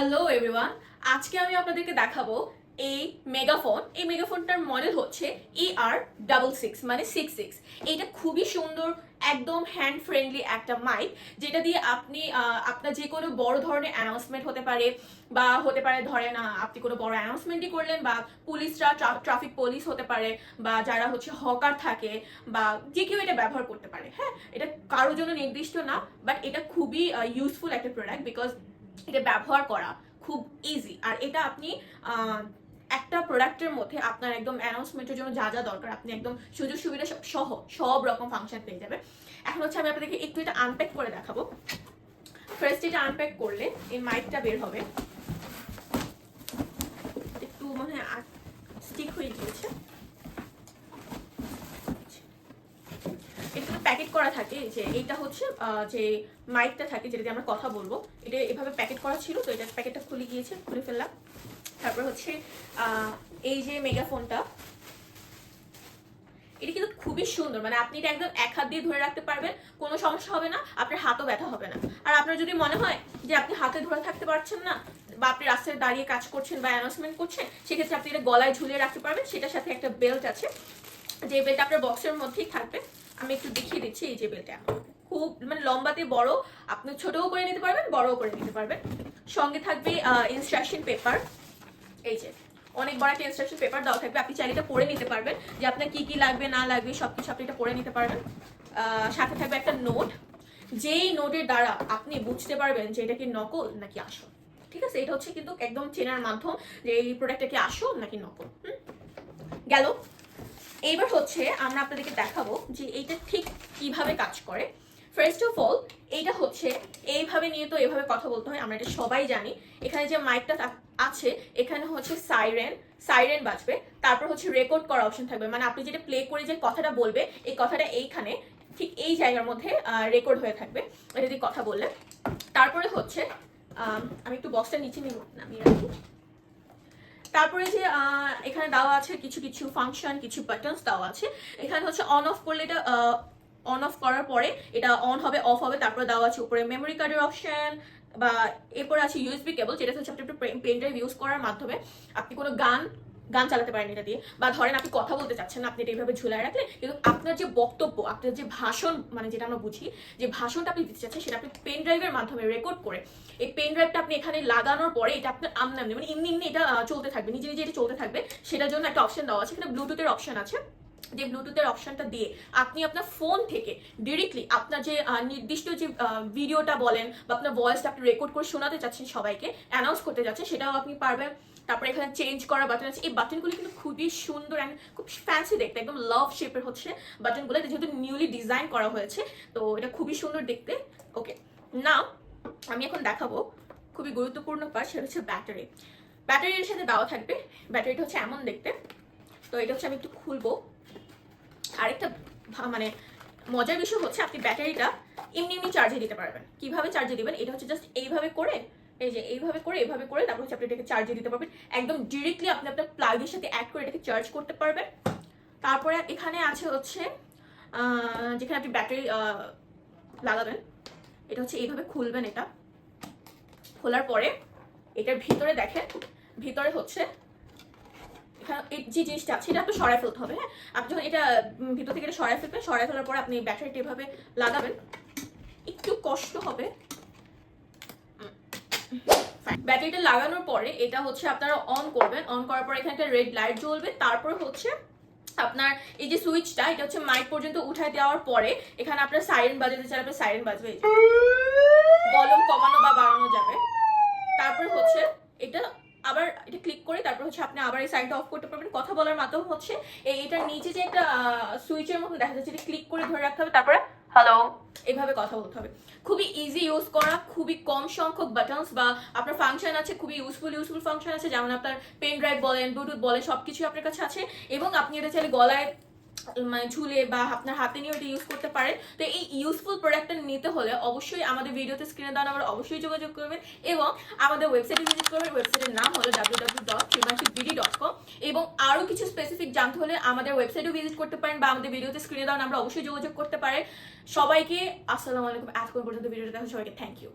Hello everyone আজকে আমি আপনাদেরকে দেখাবো এই মেগাফোন এই মেগাফোনটার মডেল হচ্ছে ই আর ডাবল সিক্স মানে সিক্স সিক্স এইটা খুবই সুন্দর, একদম হ্যান্ড ফ্রেন্ডলি একটা মাইক যেটা দিয়ে আপনি আপনার যে কোনো বড় ধরনের অ্যানাউন্সমেন্ট হতে পারে বা হতে পারে ধরেন আপনি কোনো বড় অ্যানাউন্সমেন্টই করলেন বা পুলিশরা ট্রাফিক পুলিশ হতে পারে বা যারা হচ্ছে হকার থাকে বা যে কেউ এটা ব্যবহার করতে পারে হ্যাঁ? এটা কারোর জন্য নির্দিষ্ট না বাট এটা খুবই ইউজফুল একটা প্রোডাক্ট বিকজ এটা ব্যবহার করা খুব ইজি আর এটা আপনি একটা প্রোডাক্টের মধ্যে আপনার একদম অ্যানাউন্সমেন্টের জন্য যা যা দরকার, আপনি একদম সুযোগ সুবিধা সব- সহ, সব রকম ফাংশন পেয়ে যাবেন। এখন হচ্ছে আমি আপনাদেরকে একটু এটা আনপ্যাক করে দেখাবো। ফার্স্ট এটা আনপ্যাক করলে এই মাইকটা বের হবে একটু মানে স্টিক হয়ে গিয়েছে এটা প্যাকেট করা থাকে যে এইটা হচ্ছে যে মাইকটা থাকে যেটা দিয়ে আমরা কথা বলব, এটা এভাবে প্যাকেট করা ছিল, তো এটা প্যাকেটটা খুলে গিয়েছে, খুলে ফেললাম। তারপর হচ্ছে এই যে মেগাফোনটা এটা কিন্তু খুবই সুন্দর মানে আপনি এটা একদম এক হাত দিয়ে ধরে রাখতে পারবেন, কোনো সমস্যা হবে না, আপনার হাতও ব্যথা হবে না। আর আপনার যদি মনে হয় যে আপনি হাতে ধরে থাকতে পারছেন না, বা আপনি রাস্তায় দাঁড়িয়ে কাজ করছেন বা অ্যানাউন্সমেন্ট করছেন, সেক্ষেত্রে আপনি এটা গলায় ঝুলিয়ে রাখতে পারবেন, সেটার সাথে একটা বেল্ট আছে, যে বেল্ট আপনার বক্সের মধ্যেই থাকবে। আমি একটু দেখিয়ে দিচ্ছি এই যে বেল্টটা খুব মানে লম্বাতে বড়, আপনি ছোটও করে নিতে পারবেন, বড়ও করে নিতে পারবেন। সঙ্গে থাকবে ইনস্ট্রাকশন পেপার এই যে অনেক বড় একটা ইনস্ট্রাকশন পেপার দেওয়া থাকবে, আপনি চাইলে এটা পড়ে নিতে পারবেন, যে আপনার কি কি লাগবে, না লাগবে সব কিছু আপনি এটা পড়ে নিতে পারবেন। সাথে থাকবে একটা নোট যেই নোটের দ্বারা আপনি বুঝতে পারবেন যে এটা কি নকল নাকি আসল। ঠিক আছে? এটা হচ্ছে কিন্তু একদম চেনার মাধ্যম যে এই প্রোডাক্টটা কি আসল নাকি নকল। হুম? গেল। এইবার হচ্ছে আমরা আপনাদেরকে দেখাবো যে এইটা ঠিক কীভাবে কাজ করে। ফার্স্ট অফ অল এইটা হচ্ছে এইভাবে নিয়ে তো এইভাবে কথা বলতে হয়, আমরা এটা সবাই জানি। এখানে যে মাইকটা আছে, এখানে হচ্ছে সাইরেন সাইরেন বাজবে। তারপর হচ্ছে রেকর্ড করা অপশন থাকবে। মানে আপনি যেটা প্লে করে যে কথাটা বলবে, এই কথাটা এইখানে ঠিক এই জায়গার মধ্যে রেকর্ড হয়ে থাকবে। এটা দিয়ে কথা বললে তারপরে হচ্ছে, আমি একটু বক্সটা নিচে নিয়ে নামিয়ে রাখি। তারপরে যে এখানে দেওয়া আছে কিছু কিছু ফাংশন কিছু বাটনস দেওয়া আছে। এখানে হচ্ছে অন অফ করলে এটা অন অফ করার পরে এটা অন হবে অফ হবে। তারপরে দেওয়া আছে উপরে মেমোরি কার্ডের অপশন বা এরপরে আছে ইউএসবি কেবল যেটা হচ্ছে আপনি পেন ড্রাইভ ইউজ করার মাধ্যমে আপনি কোনো গান গান চালাতে পারেন এটা দিয়ে, বা ধরেন আপনি কথা বলতে চাচ্ছেন আপনি এটা এইভাবে ঝুলায় রাখলে কিন্তু আপনার যে বক্তব্য, আপনার যে ভাষণ মানে যেটা আমরা বুঝি, যে ভাষণটা আপনি দিতে চাচ্ছেন সেটা আপনি পেন ড্রাইভের মাধ্যমে রেকর্ড করে, এই পেন ড্রাইভটা আপনি এখানে লাগানোর পরে এটা আপনার আমনামনি মানে এমনি এমনি এটা চলতে থাকবে, নিজে নিজে এটা চলতে থাকবে, সেটার জন্য একটা অপশন দেওয়া আছে এখানে ব্লুটুথের অপশন আছে। যে ব্লুটুথের অপশনটা দিয়ে আপনি আপনার ফোন থেকে ডিরেক্টলি আপনার যে নির্দিষ্ট যে ভিডিওটা বলেন বা আপনার ভয়েসটা আপনি রেকর্ড করে শোনাতে চাচ্ছেন সবাইকে অ্যানাউন্স করতে যাচ্ছেন, সেটাও আপনি পারবেন। তারপরে এখানে চেঞ্জ করা বাটন আছে। এই বাটনগুলো কিন্তু খুবই সুন্দর অ্যান্ড খুব ফ্যান্সি দেখতে, একদম লাভ শেপের হচ্ছে বাটনগুলো যেহেতু নিউলি ডিজাইন করা হয়েছে, তো এটা খুবই সুন্দর দেখতে। ওকে না আমি এখন দেখাবো খুবই গুরুত্বপূর্ণ পার্ট সেটা হচ্ছে ব্যাটারি ব্যাটারির সাথে দেওয়া থাকবে। ব্যাটারিটা হচ্ছে এমন দেখতে। তো এটা হচ্ছে আমি একটু খুলবো। আরেকটা মানে মজার বিষয় হচ্ছে আপনি ব্যাটারিটা এমনি এমনি চার্জে দিতে পারবেন। কীভাবে চার্জে দিবেন? এটা হচ্ছে জাস্ট এইভাবে করে, এই যে এইভাবে করে এইভাবে করে, তারপর হচ্ছে আপনি এটাকে চার্জে দিতে পারবেন। একদম ডিরেক্টলি আপনি আপনার প্লাগের সাথে অ্যাড করে এটাকে চার্জ করতে পারবেন। তারপরে এখানে আছে হচ্ছে যেখানে আপনি ব্যাটারি লাগাবেন, এটা হচ্ছে এইভাবে খুলবেন এটা। খোলার পরে এটার ভিতরে দেখেন, ভিতরে হচ্ছে যে জিনিসটা এটা একটু সরাই ফেলতে হবে হ্যাঁ? আপনি যখন এটা ভিতর থেকে এটা সরাই ফেলবেন সরাই ফেলার পরে আপনি ব্যাটারিটা এভাবে লাগাবেন, একটু কষ্ট হবে। ব্যাটারিটা লাগানোর পরে এটা হচ্ছে আপনারা অন করবেন অন করার পরে এখানে একটা রেড লাইট জ্বলবে, তারপর হচ্ছে আপনার এই যে সুইচটা এটা হচ্ছে মাইক পর্যন্ত উঠায় দেওয়ার পরে এখানে আপনার সাইরেন বাজাতে চাইলে আপনার সাইরেন বাজবে ভলিউম কমানো বা বাড়ানো যাবে। তারপর হচ্ছে এটা আবার, এটা ক্লিক করে তারপর হচ্ছে আপনি আবার এই সাইডটা অফ করতে বলার মাধ্যম হচ্ছে এটার নিচে যে একটা সুইচের মতো দেখা যাচ্ছে, এটা ক্লিক করে ধরে রাখতে হবে, তারপরে হ্যালো এইভাবে কথা বলতে হবে। খুবই ইজি ইউজ করা, খুবই কম সংখ্যক বাটনস বা আপনার ফাংশন আছে, খুবই ইউজফুল ইউজফুল ফাংশন আছে, যেমন আপনার পেন ড্রাইভ বলেন ব্লুটুথ বলেন সবকিছু আপনার কাছে আছে, এবং আপনি এটা চাইলে গলায় মানে ঝুলে বা আপনার হাতে নিয়ে এটা ইউজ করতে পারেন। তো এই ইউজফুল প্রোডাক্টটা নিতে হলে অবশ্যই আমাদের ভিডিওতে স্ক্রিনে দেওয়া নাম্বার অবশ্যই যোগাযোগ করবেন এবং আমাদের ওয়েবসাইটে ভিজিট করবেন। ওয়েবসাইটের নাম হলো ডাব্লিউ এবং আরও কিছু স্পেসিফিক জানতে হলে আমাদের ওয়েবসাইটেও ভিজিট করতে পারেন বা আমাদের ভিডিওতে স্ক্রিনে দেওয়া নাম্বার অবশ্যই যোগাযোগ করতে পারেন। সবাইকে আসসালামু আলাইকুম। এতক্ষণ পর্যন্ত ভিডিওটা দেখা সবাইকে থ্যাংক ইউ